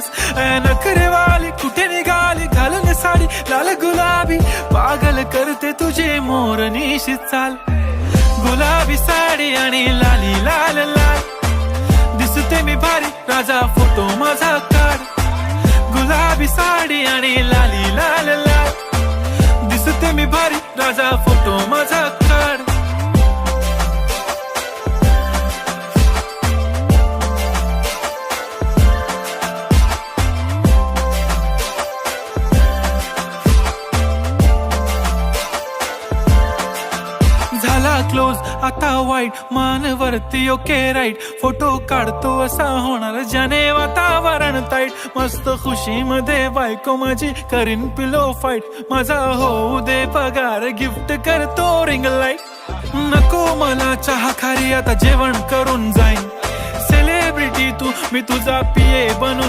तास नखरेवाली कुठे निघाली? घालून साडी लाल गुलाबी. पागल करते तुझे मोर निशी चाल. गुलाबी साडी आणि लाली लाल लाल. दिसते मी भारी राजा फोटो माझा काढ. गुलाबी साडी आणि लाली लाल लाल. दिसते मी भारी राजा फोटो माझा क्लोज आता वाईट मान वरती ओके राईट फोटो काढतो असा होणार ज्याने वातावरण ताईट मस्त खुशी मध्ये बायको माझी करीन पिलो फाईट माझा होऊ दे पगार गिफ्ट करतो रिंग लाइट नको मला चहा खारी आता जेवण करून जाईन. सेलिब्रिटी तू मी तुझा पिये बनू